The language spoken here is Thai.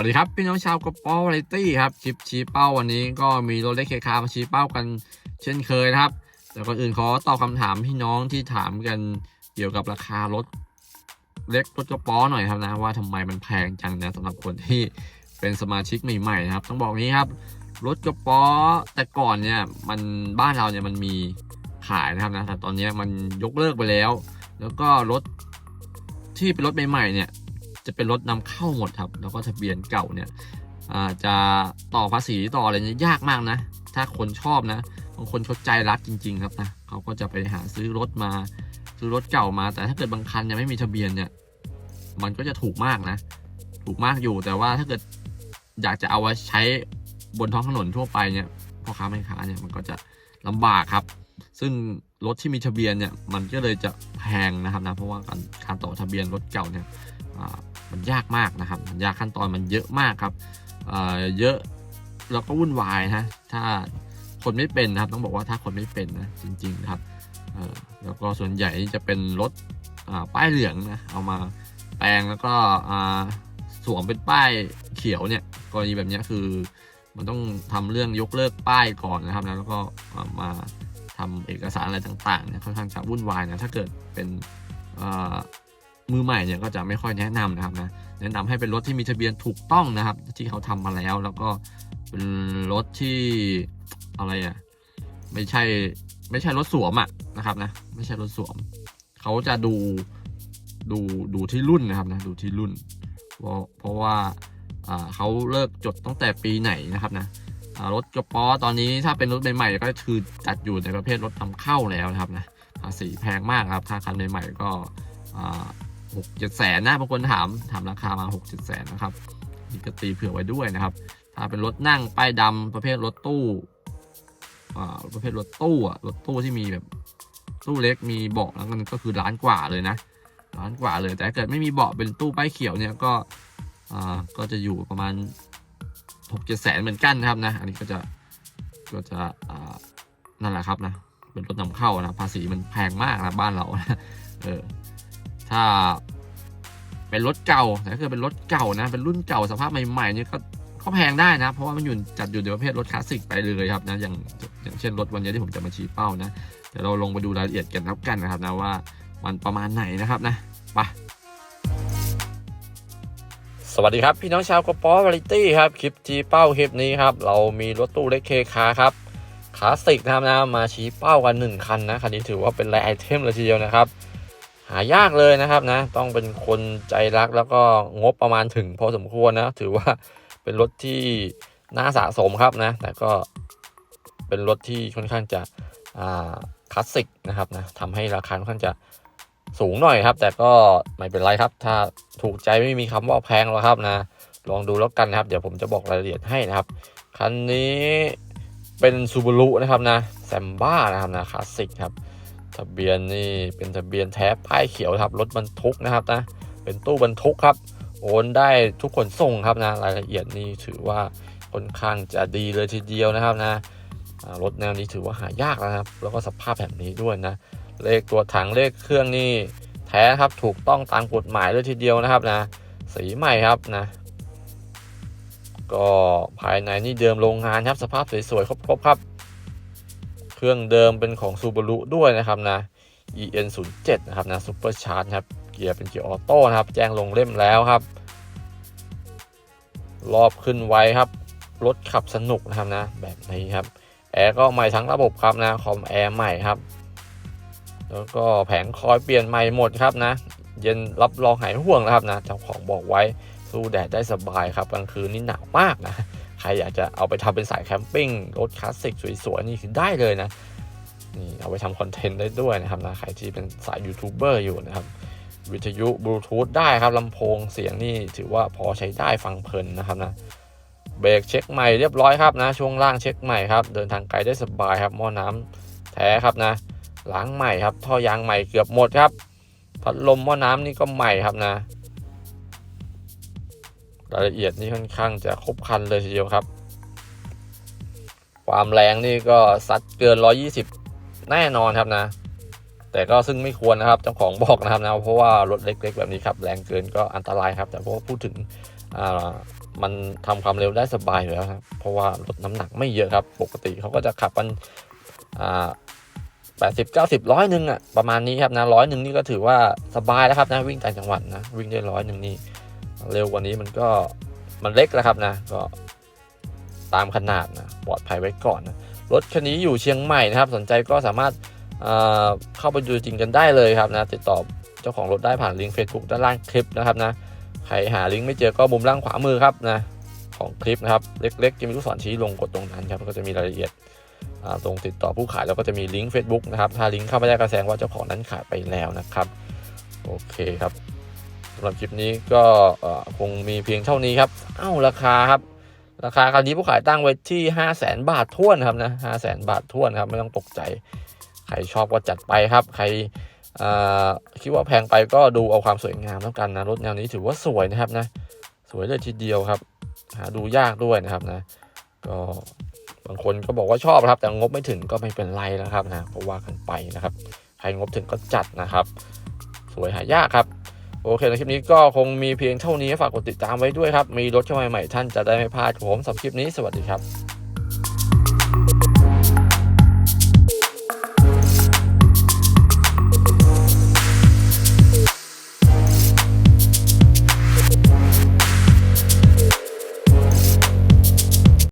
วัสดีครับพี่น้องชาวกระป๋อวาไรตี้ครับชิปชี้เป้าวันนี้ก็มีรถเล็กเคคามาชี้เป้ากันเช่นเคยนะครับ แต่ก่อนอื่นขอตอบคำถามพี่น้องที่ถามกันเกี่ยวกับราคารถเล็กรถกระป๋อหน่อยครับนะว่าทำไมมันแพงจังนะสำหรับคนที่เป็นสมาชิกใหม่ๆนะครับ ต้องบอกนี้ครับรถกระป๋อแต่ก่อนเนี่ยมันบ้านเราเนี่ยมันมีขายนะครับนะแต่ตอนนี้มันยกเลิกไปแล้ว แล้วก็รถที่เป็นรถใหม่ๆเนี่ย จะเป็นรถนำเข้าหมดครับ แล้วก็ทะเบียนเก่าเนี่ยอ่าจะต่อภาษีต่ออะไรเนี่ยยากมากนะ ถ้าคนชอบนะบางคนเขาใจรักจริง ๆ ครับนะเขาก็จะไปหาซื้อรถมาซื้อรถเก่ามา แต่ถ้าเกิดบางคันยังไม่มีทะเบียนเนี่ยมันก็จะถูกมากนะ ถูกมากอยู่แต่ว่าถ้าเกิดอยากจะเอาไว้ใช้บนท้องถนนทั่วไปเนี่ยพ่อค้าแม่ค้าเนี่ยมันก็จะลำบากครับ ซึ่งรถที่มีทะเบียนเนี่ยมันก็เลยจะแพงนะครับนะเพราะว่าการการต่อทะเบียนรถเก่าเนี่ย มันยากมากนะครับ มันยากขั้นตอนมันเยอะมากครับอ่าเยอะแล้วก็วุ่นวายนะถ้าคนไม่เป็นนะครับ ต้องบอกว่าถ้าคนไม่เป็นนะจริงๆครับแล้วก็ส่วนใหญ่จะเป็นรถป้ายเหลืองนะเอามาแปลงแล้วก็สวมเป็นป้ายเขียวเนี่ยกรณีแบบนี้คือมันต้องทำเรื่องยกเลิกป้ายก่อนนะครับนะแล้วก็มาทำเอกสารอะไรต่างๆเนี่ยค่อนข้างจะวุ่นวายนะถ้าเกิดเป็น มือใหม่เนี่ยก็จะไม่ค่อยแนะนำนะครับนะแนะนำให้เป็นรถที่มีทะเบียนถูกต้องนะครับ ที่เขาทำมาแล้วแล้วก็เป็นรถที่อะไรอะไม่ใช่ไม่ใช่รถสวมอะนะครับนะไม่ใช่รถสวม เขาจะดูดูดูที่รุ่นนะครับนะดูที่รุ่น เพราะเพราะว่าเขาเลิกจดตั้งแต่ปีไหนนะครับนะรถกระป๋อตอนนี้ถ้าเป็นรถใหม่ๆก็คือจัดอยู่ในประเภทรถนำเข้าแล้วนะครับนะภาษีแพงมากครับถ้าคันใหม่ๆก็ หกเจ็ดแสนนะบางคนถามถามราคามาหกเจ็ดแสนนะครับนี่ก็ตีเผื่อไว้ด้วยนะครับ ถ้าเป็นรถนั่งป้ายดำประเภทรถตู้อ่าประเภทรถตู้อะรถตู้ที่มีแบบตู้เล็กมีเบาะแล้วมันก็คือล้านกว่าเลยนะล้านกว่าเลยแต่ถ้าเกิดไม่มีเบาะเป็นตู้ป้ายเขียวเนี่ยก็อ่าก็จะอยู่ประมาณหกเจ็ดแสนเหมือนกันนะครับนะ อันนี้ก็จะก็จะอ่านั่นแหละครับนะเป็นรถนำเข้านะภาษีมันแพงมากนะบ้านเรานะเออถ้า เป็นรถเก่าแต่ถ้าเกิดเป็นรถเก่านะ เป็นรุ่นเก่าสภาพใหม่ๆเนี่ยก็ก็แพงได้นะ เพราะว่ามันอยู่จัดอยู่ในประเภทรถคลาสสิกไปเลยครับนะอย่างอย่างเช่นรถวันนี้ที่ผมจะมาชี้เป้านะเดี๋ยวเราลงไปดูรายละเอียดกันแล้วกันนะครับนะว่ามันประมาณไหนนะครับนะไปสวัสดีครับ พี่น้องชาวกระป๋อวาริตี้ครับ คลิปชี้เป้าคลิปนี้ครับ เรามีรถตู้เล็กเคคาครับคลาสสิกนะครับนะมาชี้เป้ากันหนึ่งคันนะคันนี้ถือว่าเป็นแรไอเทมเลยทีเดียวนะครับ หายากเลยนะครับนะ ต้องเป็นคนใจรักแล้วก็งบประมาณถึงพอสมควรนะ ถือว่าเป็นรถที่น่าสะสมครับนะ แต่ก็เป็นรถที่ค่อนข้างจะคลาสสิกนะครับนะทำให้ราคาค่อนข้างจะสูงหน่อยครับ แต่ก็ไม่เป็นไรครับ ถ้าถูกใจไม่มีคำว่าแพงหรอกครับนะ ลองดูแล้วกันนะครับ เดี๋ยวผมจะบอกรายละเอียดให้นะครับ คันนี้เป็นซูบ a รุนะครับนะแซมบ้านะครับนะคลาสสิกครับ ทะเบียนนี่เป็นทะเบียนแท้ป้ายเขียวครับรถบรรทุกนะครับนะเป็นตู้บรรทุกครับ โอนได้ทุกขนส่งครับนะรายละเอียดนี่ถือว่าค่อนข้างจะดีเลยทีเดียวนะครับนะรถแนวนี้ถือว่าหายากนะครับ แล้วก็สภาพแบบนี้ด้วยนะ เลขตัวถังเลขเครื่องนี่แท้ครับถูกต้องตามกฎหมายเลยทีเดียวนะครับนะ สีใหม่ครับนะ ก็ภายในนี่เดิมโรงงานครับสภาพสวยๆครบๆครับ เครื่องเดิมเป็นของ Subaru ด้วยนะครับนะ EN 0 7 นะครับนะ Super Charge ครับ เกียร์เป็นเกียร์ออโต้นะครับ แจ้งลงเล่มแล้วครับ รอบขึ้นไวครับ รถขับสนุกนะครับนะ แบบนี้ครับ แอร์ก็ใหม่ทั้งระบบครับนะ คอมแอร์ใหม่ครับ แล้วก็แผงคอยเปลี่ยนใหม่หมดครับนะ เย็นรับรองหายห่วงนะครับนะ เจ้าของบอกไว้สู้แดดได้สบายครับกลางคืนนี่หนาวมากนะ ใครอยากจะเอาไปทำเป็นสายแคมปิ้งรถคลาสสิกสวยๆนี่คือได้เลยนะนี่เอาไปทำคอนเทนต์ได้ด้วยนะครับนะใครที่เป็นสายยูทูบเบอร์อยู่นะครับวิทยุบลูทูธได้ครับลำโพงเสียงนี่ถือว่าพอใช้ได้ฟังเพลินนะครับนะเบรกเช็คใหม่เรียบร้อยครับนะช่วงล่างเช็คใหม่ครับเดินทางไกลได้สบายครับหม้อน้ำแท้ครับนะล้างใหม่ครับท่อยางใหม่เกือบหมดครับพัดลมหม้อน้ำนี่ก็ใหม่ครับนะ รายละเอียดนี่ค่อนข้างจะครบคันเลยทีเดียวครับ ความแรงนี่ก็ซัดเกิน 120 แน่นอนครับนะ แต่ก็ซึ่งไม่ควรนะครับเจ้าของบอกนะครับนะเพราะว่ารถเล็ก ๆ แบบนี้ครับแรงเกินก็อันตรายครับ แต่พอพูดถึงมันทำความเร็วได้สบายอยู่แล้วครับ เพราะว่ารถน้ำหนักไม่เยอะครับ ปกติเขาก็จะขับกันแปดสิบเก้าสิบร้อยหนึ่งอะประมาณนี้ครับนะร้อยหนึ่งนี่ก็ถือว่าสบายแล้วครับนะวิ่งต่างจังหวัดนะวิ่งได้ร้อยหนึ่งนี่ เร็วกว่านี้มันก็มันเล็กแล้วครับนะ ก็ตามขนาดนะปลอดภัยไว้ก่อนนะรถคันนี้อยู่เชียงใหม่นะครับ สนใจก็สามารถเเข้าไปดูจริงกันได้เลยครับนะติดต่อเจ้าของรถได้ผ่านลิงก์ Facebook ด้านล่างคลิปนะครับนะใครหาลิงก์ไม่เจอก็มุมล่างขวามือครับนะของคลิปนะครับเล็กๆจะมีลูกศรชี้ลงกดตรงนั้นครับก็จะมีรายละเอียดตรงติดต่อผู้ขายแล้วก็จะมีลิงก์ Facebook นะครับถ้าลิงก์เข้าไม่ได้ก็แสดงว่าเจ้าของนั้นขายไปแล้วนะครับ โอเคครับ สำหรับคลิปนี้ก็คงมีเพียงเท่านี้ครับ เอ้าราคาครับ ราคาคราวนี้ผู้ขายตั้งไว้ที่ 5 0 0แสนบาทท้วนครับนะห้าแสนบาทท้วนครับ ไม่ต้องตกใจ ใครชอบก็จัดไปครับ ใครคิดว่าแพงไปก็ดูเอาความสวยงามแล้วกันนะ รถแนวนี้ถือว่าสวยนะครับนะ สวยเลยทีเดียวครับ หาดูยากด้วยนะครับนะ ก็บางคนก็บอกว่าชอบครับ แต่งบไม่ถึงก็ไม่เป็นไรนะครับนะก็ว่ากันไปนะครับ ใครงบถึงก็จัดนะครับ สวยหายากครับ โอเคในคลิปนี้ก็คงมีเพียงเท่านี้ฝากกดติดตามไว้ด้วยครับ มีรถเข้ามาใหม่ๆท่านจะได้ไม่พลาดผมสำหรับคลิปนี้สวัสดีครับ